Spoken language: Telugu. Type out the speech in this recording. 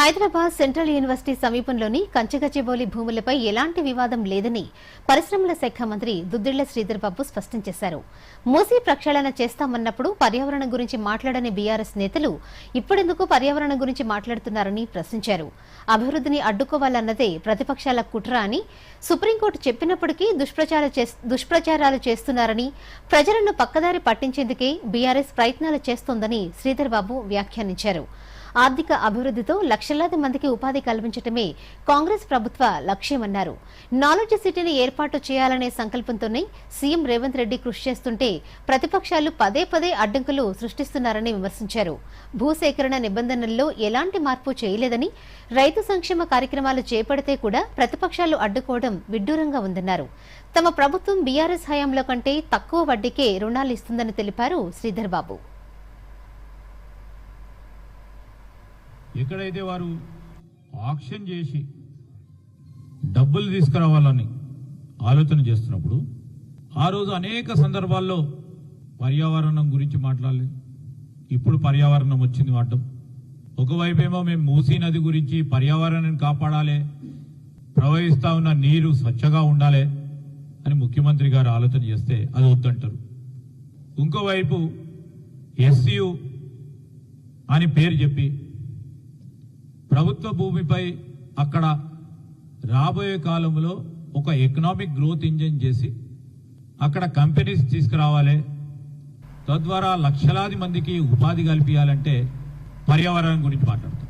హైదరాబాద్ సెంట్రల్ యూనివర్సిటీ సమీపంలోని కంచగచ్చిబౌలి భూములపై ఎలాంటి వివాదం లేదని పరిశ్రమల శాఖ మంత్రి దుద్దిళ్ళ శ్రీధర్ బాబు స్పష్టం చేశారు. మూసీ ప్రక్షాళన చేస్తామన్నప్పుడు పర్యావరణం గురించి మాట్లాడని బీఆర్ఎస్ నేతలు ఇప్పుడెందుకు పర్యావరణం గురించి మాట్లాడుతున్నారని ప్రశ్నించారు. అభివృద్ధిని అడ్డుకోవాలన్నదే ప్రతిపక్షాల కుట్ర అని సుప్రీంకోర్టు చెప్పినప్పటికీ దుష్ప్రచారాలు చేస్తున్నారని ప్రజలను పక్కదారి పట్టించేందుకే బీఆర్ఎస్ ప్రయత్నాలు చేస్తోందని శ్రీధర్ బాబు వ్యాఖ్యానించారు. ఆర్థిక అభివృద్ధితో లక్షలాది మందికి ఉపాధి కల్పించటమే కాంగ్రెస్ ప్రభుత్వ లక్ష్యమన్నారు. నాలెడ్జ్ సిటీని ఏర్పాటు చేయాలనే సంకల్పంతోనే సీఎం రేవంత్ రెడ్డి కృషి చేస్తుంటే ప్రతిపక్షాలు పదే పదే అడ్డంకులు సృష్టిస్తున్నారని విమర్శించారు. భూసేకరణ నిబంధనల్లో ఎలాంటి మార్పు చేయలేదని రైతు సంక్షేమ కార్యక్రమాలు చేపడితే కూడా ప్రతిపక్షాలు అడ్డుకోవడం విడ్డూరంగా ఉందన్నారు. తమ ప్రభుత్వం బీఆర్ఎస్ హయాంలో కంటే తక్కువ వడ్డీకే రుణాలు ఇస్తుందని తెలిపారు శ్రీధర్ బాబు ఎక్కడైతే వారు ఆక్షన్ చేసి డబ్బులు తీసుకురావాలని ఆలోచన చేస్తున్నప్పుడు ఆ రోజు అనేక సందర్భాల్లో పర్యావరణం గురించి మాట్లాడలేదు. ఇప్పుడు పర్యావరణం వచ్చింది వాడడం ఒకవైపేమో మేము మూసీ నది గురించి పర్యావరణాన్ని కాపాడాలి ప్రవహిస్తూ ఉన్న నీరు స్వచ్ఛగా ఉండాలి అని ముఖ్యమంత్రి గారు ఆలోచన చేస్తే అది వద్దంటారు. ఇంకోవైపు ఎస్యు అని పేరు చెప్పి ప్రభుత్వ భూమిపై అక్కడ రాబోయే కాలంలో ఒక ఎకనామిక్ గ్రోత్ ఇంజిన్ చేసి అక్కడ కంపెనీస్ తీసుకురావాలి. తద్వారా లక్షలాది మందికి ఉపాధి కల్పించాలంటే పర్యావరణం గురించి మాట్లాడతాం.